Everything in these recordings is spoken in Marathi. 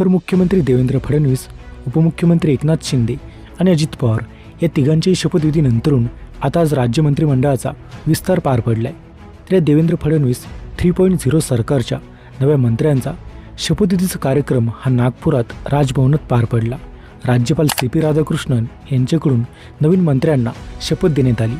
तर मुख्यमंत्री देवेंद्र फडणवीस उपमुख्यमंत्री एकनाथ शिंदे आणि अजित पवार या तिघांच्याही शपथविधीनंतरून आता आज राज्य मंत्रिमंडळाचा विस्तार पार पडलाय. तर या Devendra Fadnavis three point zero सरकारच्या नव्या मंत्र्यांचा शपथविधीचा कार्यक्रम हा नागपुरात राजभवनात पार पडला. राज्यपाल सी पी राधाकृष्णन यांच्याकडून नवीन मंत्र्यांना शपथ देण्यात आली.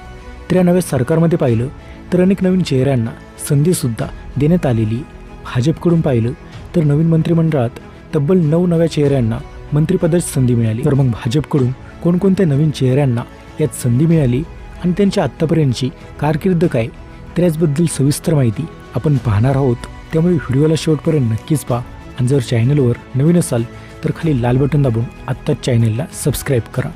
तर या नव्या सरकारमध्ये पाहिलं तर अनेक नवीन चेहऱ्यांना संधीसुद्धा देण्यात आलेली भाजपकडून पाहिलं तर नवीन मंत्रिमंडळात तब्बल नऊ नव्या चेहऱ्यांना मंत्रिपदाची संधी मिळाली. तर मग भाजपकडून कोणकोणत्या नवीन चेहऱ्यांना यात संधी मिळाली आणि त्यांच्या आत्तापर्यंतची कारकीर्द काय तर याचबद्दल सविस्तर माहिती आपण पाहणार आहोत. त्यामुळे व्हिडिओला शेवटपर्यंत नक्कीच पहा आणि जर चॅनलवर नवीन असाल तर खाली लाल बटन दाबून आत्ताच चॅनलला सबस्क्राईब करा.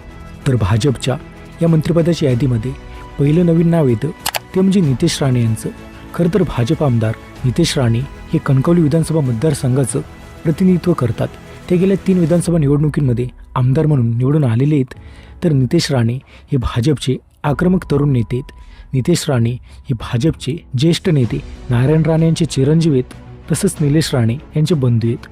तर भाजपच्या या मंत्रिपदाच्या यादीमध्ये पहिलं नवीन नाव येतं ते म्हणजे नितेश राणे यांचं. खरं तर भाजप आमदार नितेश राणे हे कणकवली विधानसभा मतदारसंघाचं प्रतिनिधित्व करतात. ते गेल्या तीन विधानसभा निवडणुकींमध्ये आमदार म्हणून निवडून आलेले आहेत. तर नितेश राणे हे भाजपचे आक्रमक तरुण नेते आहेत. नितेश राणे हे भाजपचे ज्येष्ठ नेते नारायण राणे यांचे चिरंजीव आहेत. तसंच निलेश राणे यांचे बंधू आहेत.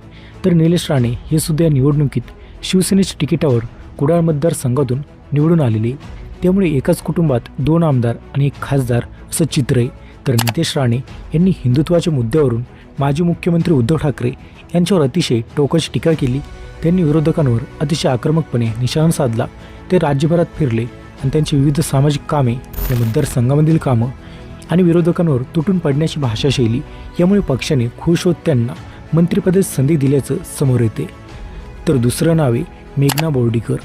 तर निलेश राणे हे सुद्धा या निवडणुकीत शिवसेनेच्या तिकिटावर कुडाळ मतदारसंघातून निवडून आलेले आहेत. त्यामुळे एकाच कुटुंबात दोन आमदार आणि एक खासदार असं चित्र आहे. तर नितेश राणे यांनी हिंदुत्वाच्या मुद्द्यावरून माजी मुख्यमंत्री उद्धव ठाकरे यांच्यावर अतिशय टोकाची टीका केली. त्यांनी विरोधकांवर अतिशय आक्रमकपणे निशाणा साधला. ते राज्यभरात फिरले आणि त्यांची विविध सामाजिक कामे या मतदारसंघामधील कामं आणि विरोधकांवर तुटून पडण्याची भाषाशैली यामुळे पक्षाने खुश होत त्यांना मंत्रिपदाची संधी दिल्याचं समोर येते. तर दुसरं नाव आहे मेघना बोर्डीकर.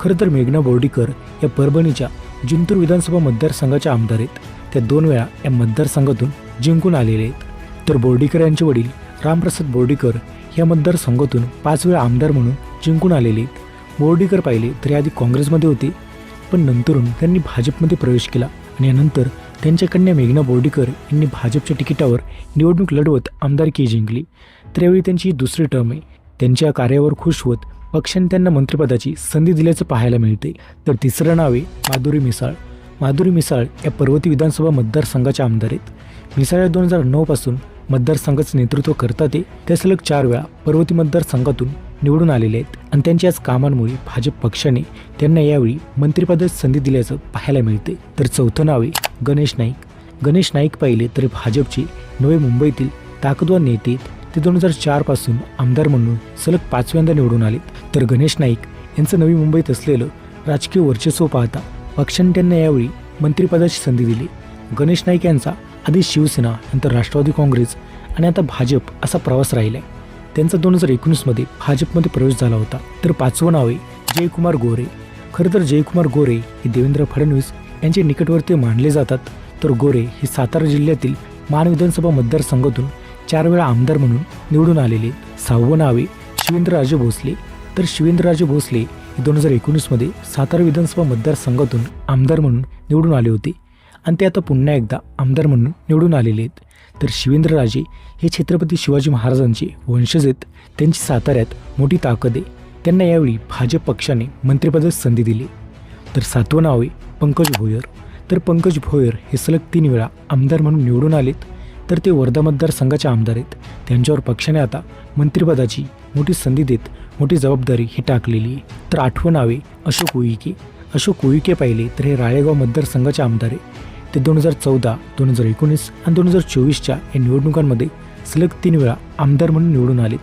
खरं तर मेघना बोर्डीकर या परभणीच्या जिंतूर विधानसभा मतदारसंघाच्या आमदार आहेत. त्या दोन वेळा या मतदारसंघातून जिंकून आलेले आहेत. तर बोर्डीकर यांचे वडील रामप्रसाद बोर्डीकर या मतदारसंघातून पाच वेळा आमदार म्हणून जिंकून आलेले आहेत. बोर्डीकर पाहिले तर आधी काँग्रेसमध्ये होते पण नंतरून त्यांनी भाजपमध्ये प्रवेश केला आणि यानंतर त्यांच्या कन्या मेघना बोर्डीकर यांनी भाजपच्या तिकिटावर निवडणूक लढवत आमदारकी जिंकली. तर यावेळी त्यांची ही दुसरी टर्म आहे. त्यांच्या कार्यावर खुश होत पक्षाने त्यांना मंत्रिपदाची संधी दिल्याचं पाहायला मिळते. तर तिसरं नाव आहे माधुरी मिसाळ. माधुरी मिसाळ या पर्वती विधानसभा मतदारसंघाच्या आमदार आहेत. मिसाळ या दोन हजार नऊपासून मतदारसंघाचं नेतृत्व करतात ते त्या सलग चार वेळा पर्वती मतदारसंघातून निवडून आलेले आहेत. आणि त्यांच्या याच कामांमुळे भाजप पक्षाने त्यांना यावेळी मंत्रिपदाची संधी दिल्याचं पाहायला मिळते. तर चौथं नाव आहे गणेश नाईक. गणेश नाईक पाहिले तर भाजपचे नवे मुंबईतील ताकदवार नेते ते दोन हजार चारपासून आमदार म्हणून सलग पाचव्यांदा निवडून आले तर गणेश नाईक यांचं नवी मुंबईत असलेलं राजकीय वर्चस्व पाहता पक्षाने त्यांना यावेळी मंत्रिपदाची संधी दिली. गणेश नाईक यांचा आधी शिवसेना नंतर राष्ट्रवादी काँग्रेस आणि आता भाजप असा प्रवास राहिला आहे त्यांचा दोन हजार एकोणीसमध्ये भाजपमध्ये प्रवेश झाला होता. तर पाचवं नाव आहे जयकुमार गोरे. खरं तर जयकुमार गोरे हे देवेंद्र फडणवीस यांचे निकटवर्तीय मानले जातात. तर गोरे हे सातारा जिल्ह्यातील मान विधानसभा मतदारसंघातून चार वेळा आमदार म्हणून निवडून आलेले. सहावं नाव आहे शिवेंद्रराजे भोसले. तर शिवेंद्रराजे भोसले हे दोन हजार एकोणीसमध्ये सातारा विधानसभा मतदारसंघातून आमदार म्हणून निवडून आले होते. आणि ते आता पुन्हा एकदा आमदार म्हणून निवडून आलेले आहेत. तर शिवेंद्रराजे हे छत्रपती शिवाजी महाराजांचे वंशज आहेत. त्यांची साताऱ्यात मोठी ताकद आहे. त्यांना यावेळी भाजप पक्षाने मंत्रिपदास संधी दिली. तर सातवं नाव आहे पंकज भोयर. तर पंकज भोयर हे सलग तीन वेळा आमदार म्हणून निवडून आलेत. तर ते वर्धा मतदारसंघाचे आमदार आहेत. त्यांच्यावर पक्षाने आता मंत्रिपदाची मोठी संधी देत मोठी जबाबदारी ही टाकलेली आहे. तर आठवं नाव आहे अशोक उईके अशोक उईके पाहिले तर हे राळेगाव मतदारसंघाचे आमदार आहे. ते दोन हजार चौदा दोन हजार एकोणीस आणि दोन हजार चोवीसच्या या निवडणुकांमध्ये सलग तीन वेळा आमदार म्हणून निवडून आले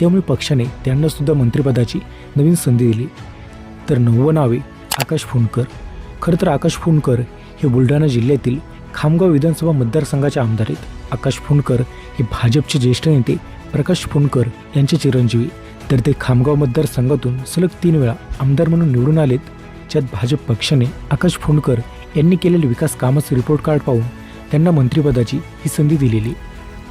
त्यामुळे पक्षाने त्यांनासुद्धा मंत्रिपदाची नवीन संधी दिली. तर नववं नावे आकाश फुंडकर. खरं तर आकाश फुंडकर हे बुलढाणा जिल्ह्यातील खामगाव विधानसभा मतदारसंघाचे आमदार आहेत. आकाश फुंडकर हे भाजपचे ज्येष्ठ नेते प्रकाश फुंडकर यांचे चिरंजीवी. तर ते खामगाव मतदारसंघातून सलग तीन वेळा आमदार म्हणून निवडून आलेत. ज्यात भाजप पक्षाने आकाश फुंडकर यांनी केलेले विकास कामाचं रिपोर्ट कार्ड पाहून त्यांना मंत्रिपदाची ही संधी दिलेली.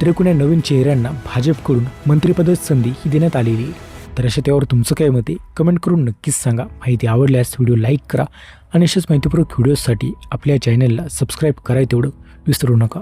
तर एकूण या नवीन चेहऱ्यांना भाजपकडून मंत्रिपदाची संधी ही देण्यात आलेली. आहे तर अशा त्यावर तुमचं काय मते कमेंट करून नक्कीच सांगा. माहिती आवडल्यास व्हिडिओ लाईक करा आणि अशाच माहितीपूर्वक व्हिडिओसाठी आपल्या चॅनलला सबस्क्राईब कराय तेवढं विसरू नका.